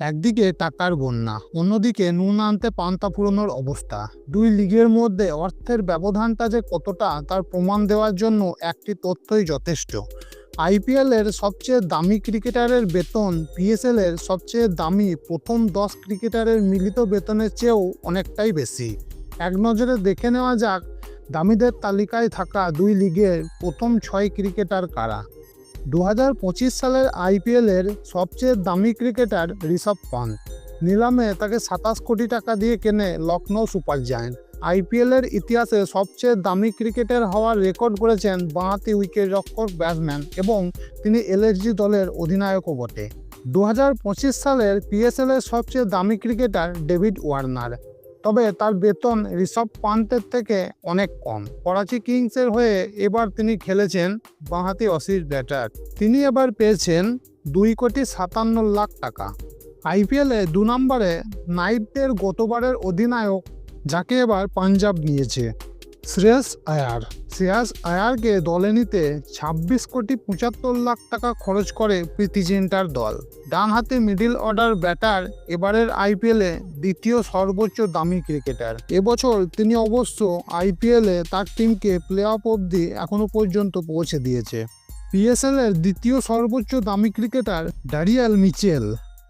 একদিকে টাকার বন্যা, অন্যদিকে নুন আনতে পান্তা ফুরোনোর অবস্থা। দুই লিগের মধ্যে অর্থের ব্যবধানটা যে কতটা, তার প্রমাণ দেওয়ার জন্য একটি তথ্যই যথেষ্ট। আইপিএল এর সবচেয়ে দামি ক্রিকেটারের বেতন পিএসএল এর সবচেয়ে দামি প্রথম দশ ক্রিকেটারের মিলিত বেতনের চেয়েও অনেকটাই বেশি। এক নজরে দেখে নেওয়া যাক, দামিদের তালিকায় থাকা দুই লিগের প্রথম ছয় ক্রিকেটার কারা। দু হাজার পঁচিশ সালের আইপিএলের সবচেয়ে দামি ক্রিকেটার ঋষভ পান্ত নিলামে তাকে সাতাশ কোটি টাকা দিয়ে কেনে লখনৌ সুপার জায়ান্ট। আইপিএলের ইতিহাসে সবচেয়ে দামি ক্রিকেটার হওয়ার রেকর্ড করেছেন বাঁহাতি উইকেট রক্ষক ব্যাটসম্যান এবং তিনি এলএসজি দলের অধিনায়কও বটে। দু হাজার পঁচিশ সালের পিএসএল এর সবচেয়ে দামি ক্রিকেটার ডেভিড ওয়ার্নার। তবে তার বেতন ঋষভ পান্তের থেকে অনেক কম। করাচি কিংসের হয়ে এবার তিনি খেলেছেন বাঁহাতি অসিস ব্যাটার। তিনি এবার পেয়েছেন দুই কোটি সাতান্ন লাখ টাকা। আইপিএলে দু নম্বরে নাইটদের গতবারের অধিনায়ক, যাকে এবার পাঞ্জাব নিয়েছে। শ্রেয়স আয়ার। শ্রেয়াস আয়ারকে দলে নিতে ছাব্বিশ কোটি পঁচাত্তর লাখ টাকা খরচ করে প্রীতি জিন্টার দল। ডান হাতে মিডিল অর্ডার ব্যাটার, এবারের আইপিএলে দ্বিতীয় সর্বোচ্চ দামি ক্রিকেটার। এবছর তিনি অবশ্য আইপিএলে তার টিমকে প্লে অফ অবধি এখনও পর্যন্ত পৌঁছে দিয়েছে। পিএসএল এর দ্বিতীয় সর্বোচ্চ দামি ক্রিকেটার ড্যারিয়াল মিচেল।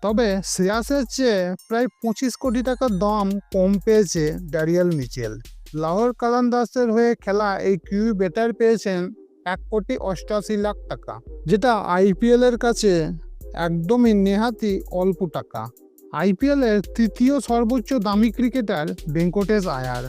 তবে শ্রেয়াসের চেয়ে প্রায় পঁচিশ কোটি টাকার দাম কম পেয়েছে ড্যারিয়াল মিচেল। লাহোর কালান্দাসের হয়ে খেলা এই কিউ বেটার পেয়েছেন এক কোটি অষ্টআশি লাখ টাকা, যেটা আইপিএল এর কাছে একদমই নেহাতি অল্প টাকা। আইপিএল এর তৃতীয় সর্বোচ্চ দামি ক্রিকেটার ভেঙ্কটেশ আয়ার,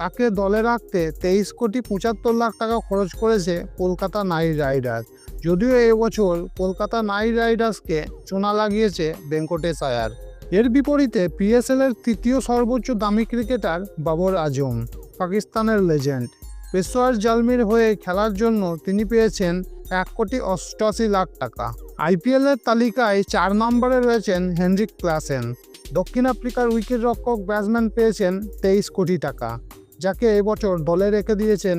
তাকে দলে রাখতে তেইশ কোটি পঁচাত্তর লাখ টাকা খরচ করেছে কলকাতা নাইট রাইডার্স, যদিও এবছর কলকাতা নাইট রাইডার্সকে চোনা লাগিয়েছে ভেঙ্কটেশ আয়ার। এর বিপরীতে পিএসএল এর তৃতীয় সর্বোচ্চ দামি ক্রিকেটার বাবর আজম পাকিস্তানের লেজেন্ড। পেশোয়ার জালমির হয়ে খেলার জন্য তিনি পেয়েছেন এক কোটি অষ্টআশি লাখ টাকা। আইপিএলের তালিকায় চার নম্বরে রয়েছেন হেনরিক ক্লাসেন। দক্ষিণ আফ্রিকার উইকেট রক্ষক ব্যাটসম্যান পেয়েছেন তেইশ কোটি টাকা, যাকে এবছর দলে রেখে দিয়েছেন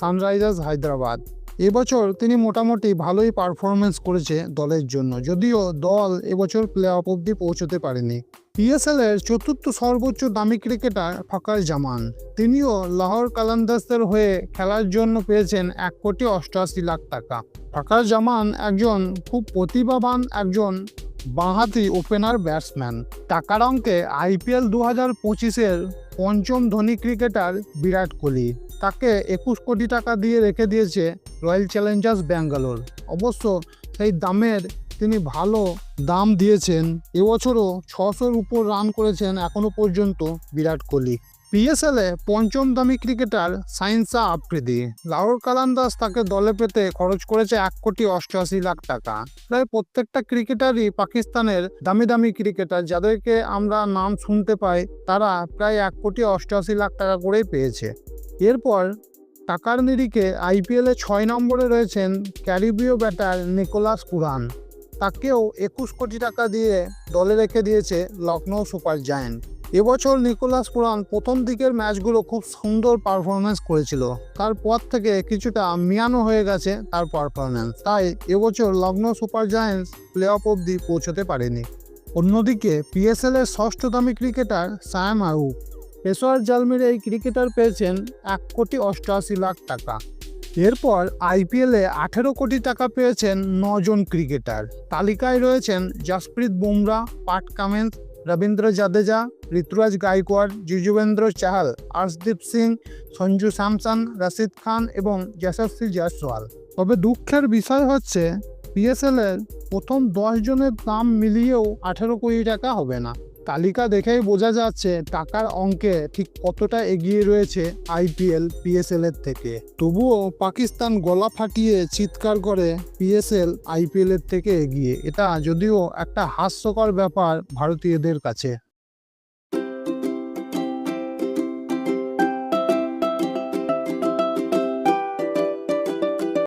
সানরাইজার্স হায়দ্রাবাদ। এবছর তিনি মোটামুটি ভালোই পারফরমেন্স করেছে দলের জন্য। যদিও দল এবছর প্লে অফ অব্দি পৌঁছতে পারেনি। পিএসএল এর চতুর্থ সর্বোচ্চ দামি ক্রিকেটার ফকার জামান। তিনিও লাহোর কালান্দাসের হয়ে খেলার জন্য পেয়েছেন এক কোটি অষ্টআশি লাখ টাকা। ফকার জামান একজন খুব প্রতিভাবান একজন বাঁহাতি ওপেনার ব্যাটসম্যান। টাকার অঙ্কে আইপিএল দু হাজার পঁচিশের পঞ্চম ধনী ক্রিকেটার বিরাট কোহলি। তাকে একুশ কোটি টাকা দিয়ে রেখে দিয়েছে রয়্যাল চ্যালেঞ্জার্স ব্যাঙ্গালোর। অবশ্য সেই দামের তিনি ভালো দাম দিয়েছেন। এবছরও ছশোর উপর রান করেছেন এখনও পর্যন্ত বিরাট কোহলি। পিএসএলে পঞ্চম দামি ক্রিকেটার সাইন্সা আফ্রিদি। লাহোর কালান্দাস তাকে দলে পেতে খরচ করেছে এক কোটি অষ্টআশি লাখ টাকা। প্রায় প্রত্যেকটা ক্রিকেটারই পাকিস্তানের দামি দামি ক্রিকেটার যাদেরকে আমরা নাম শুনতে পাই, তারা প্রায় এক কোটি অষ্টআশি লাখ টাকা করেই পেয়েছে। এরপর টাকার নিরিখে আইপিএলে ছয় নম্বরে রয়েছেন ক্যারিবীয় ব্যাটার নিকোলাস কুরান তাকেও একুশ কোটি টাকা দিয়ে দলে রেখে দিয়েছে লখনৌ সুপার জায়ান্ট। এবছর নিকোলাস পুরান প্রথম দিকের ম্যাচগুলো খুব সুন্দর পারফরমেন্স করেছিল। তারপর থেকে কিছুটা মিয়ানো হয়ে গেছে তার পারফরমেন্স তাই এবছর Lucknow super giants playoff অব্দি পৌঁছতে পারেনি। অন্যদিকে পিএসএল এর ষষ্ঠ দামি ক্রিকেটার সায়াম আউক পেশোয়ার জালমির এই ক্রিকেটার পেয়েছেন এক কোটি অষ্টআশি লাখ টাকা। এরপর আইপিএলে আঠেরো কোটি টাকা পেয়েছেন নজন ক্রিকেটার। তালিকায় রয়েছেন জাসপ্রীত বুমরা, পাট কামেন্স রবীন্দ্র জাদেজা, ঋতুরাজ গাইকোয়াড়, যুজুবেন্দ্র চাহাল, আর্শদীপ সিং, সঞ্জু স্যামসন, রশিদ খান এবং যশস্বী জয়সওয়াল। তবে দুঃখের বিষয় হচ্ছে পিএসএল এর প্রথম দশ জনের দাম মিলিয়েও আঠেরো কোটি টাকা হবে না। তালিকা দেখেই বোঝা যাচ্ছে টাকার অঙ্কে ঠিক কতটা এগিয়ে রয়েছে আইপিএল, পিএসএল এর থেকে। তবুও পাকিস্তান গলা ফাটিয়ে চিৎকার করে পিএসএল, আইপিএল এর থেকে এগিয়ে। এটা যদিও একটা হাস্যকর ব্যাপার ভারতীয়দের কাছে।